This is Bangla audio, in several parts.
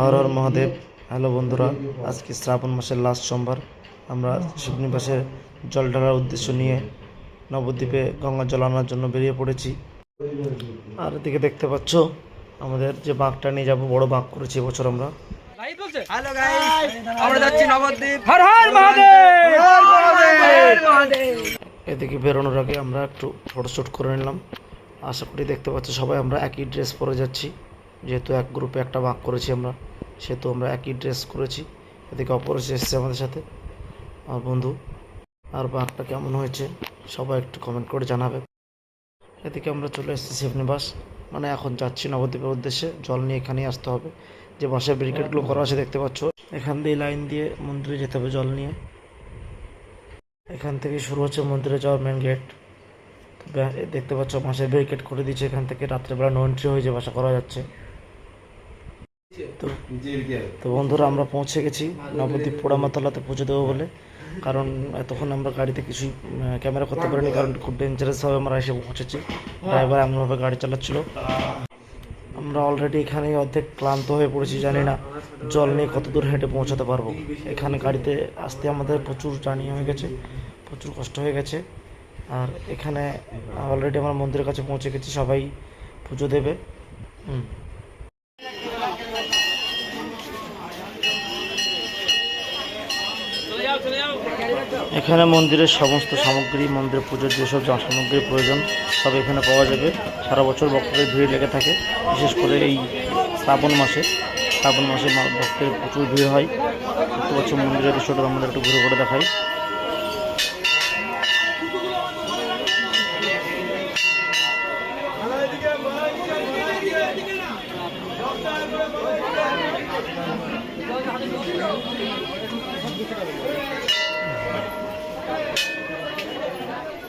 হর হর মহাদেব। হ্যালো বন্ধুরা আজকে শ্রাবণ মাসের লাস্ট সোমবার। আমরা শিবনিবাসের জল ঢালার উদ্দেশ্য নিয়ে নবদ্বীপে গঙ্গা জল আনার জন্য বেরিয়ে পড়েছি। আর এদিকে দেখতে পাচ্ছ আমাদের যে বাঁকটা নিয়ে যাব বড় বাঁক করেছি এবছর আমরা। হ্যালো গাইস আমরা যাচ্ছি নবদ্বীপ। হর হর মহাদেব! এদিকে বেরোনোর আগে আমরা একটু ফটোশ্যুট করে নিলাম। আশা করি দেখতে পাচ্ছ সবাই আমরা একই ড্রেস পরে যাচ্ছি। যেহেতু এক গ্রুপে একটা বাঁক করেছি আমরা, সেহেতু আমরা একই ড্রেস করেছি। এদিকে অপরেশ এসেছে আমাদের সাথে। আমার বন্ধু, আর বাঁকটা কেমন হয়েছে, সবাই একটু কমেন্ট করে জানাবে। এদিকে আমরা চলে এসেছি শিবনিবাস মানে এখন যাচ্ছি নবদ্বীপের উদ্দেশ্যে। জল নিয়ে এখানেই আসতে হবে। যে বাঁশের ব্রিকেটগুলো করা আছে দেখতে পাচ্ছ। এখান দিয়ে লাইন দিয়ে মন্দিরে যেতে হবে জল নিয়ে। এখান থেকে শুরু হচ্ছে মন্দিরে যাওয়ার মেন গেট দেখতে পাচ্ছ মাসের ব্যারিকেড করে দিয়েছে। এখান থেকে রাত্রেবেলা নো এন্ট্রি হয়ে যে বাসা করা যাচ্ছে। তো তো বন্ধুরা আমরা পৌঁছে গেছি। নবদ্বীপ পোড়ামাতলাতে পুজো দেবো বলে। কারণ এতক্ষণ আমরা গাড়িতে কিছুই ক্যামেরা করতে পারিনি কারণ খুব ডেঞ্জারাসভাবে আমরা এসে পৌঁছেছি। ড্রাইভার এমনভাবে গাড়ি চালাচ্ছিল। আমরা অলরেডি এখানে অর্ধেক ক্লান্ত হয়ে পড়েছি জানি না জল নিয়ে কত দূর হেঁটে পৌঁছাতে পারব। এখানে গাড়িতে আসতে আমাদের প্রচুর জার্নি হয়ে গেছে প্রচুর কষ্ট হয়ে গেছে। আর এখানে অলরেডি আমার মন্দিরের কাছে পৌঁছে গেছি সবাই পুজো দেবে। হুম। এখানে মন্দিরের সমস্ত সামগ্রী, মন্দিরের পুজোর যেসব যা সামগ্রী প্রয়োজন, সব এখানে পাওয়া যাবে। সারা বছর ভক্তদের ভিড় লেগে থাকে, বিশেষ করে এই শ্রাবণ মাসে। শ্রাবণ মাসে ভক্তের প্রচুর ভিড় হয়। দেখতে বছর মন্দিরের দৃশ্যটা আমাদের একটু ঘুরে ঘুরে দেখাই।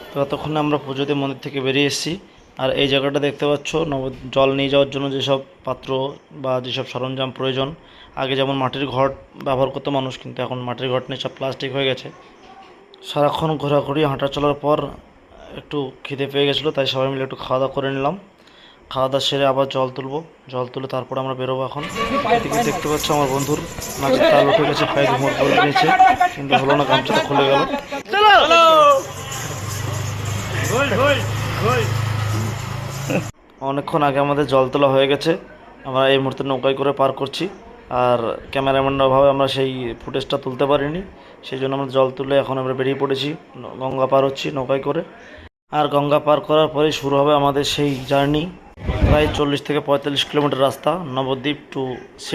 তো ততক্ষণে আমরা পুজোতে মন্দির থেকে বেরিয়ে এসেছি। আর এই জায়গাটা দেখতে পাচ্ছ, নব, জল নিয়ে যাওয়ার জন্য যেসব পাত্র বা যেসব সরঞ্জাম প্রয়োজন, আগে যেমন মাটির ঘট ব্যবহার করতো মানুষ, কিন্তু এখন মাটির ঘট নেই সব প্লাস্টিক হয়ে গেছে। সারাক্ষণ ঘোরাঘুরি, হাঁটা চলার পর একটু খিদে পেয়ে গেছিল, তাই সবাই মিলে একটু খাওয়া দাওয়া করে নিলাম। খাওয়া দাওয়া সেরে আবার জল তুলবো। জল তুলে তারপর আমরা বেরোবো এখন। দেখতে পাচ্ছ আমার বন্ধুর নাচের তাল উঠে গেছে, পায়ে ঘুমোর করে কিন্তু হলো না, গামছাটা খুলে গেল। অনেকক্ষণ আগে আমাদের জল তোলা হয়ে গেছে। আমরা এই মুহূর্তে নৌকায় করে পার করছি। আর ক্যামেরাম্যানের অভাবে আমরা সেই ফুটেজটা তুলতে পারিনি। সেই জন্য আমরা জল তুলে এখন আমরা বেরিয়ে পড়েছি। গঙ্গা পার হচ্ছি নৌকায় করে। আর গঙ্গা পার করার পরেই শুরু হবে আমাদের সেই জার্নি। প্রায় চল্লিশ থেকে পঁয়তাল্লিশ কিলোমিটার রাস্তা নবদ্বীপ টু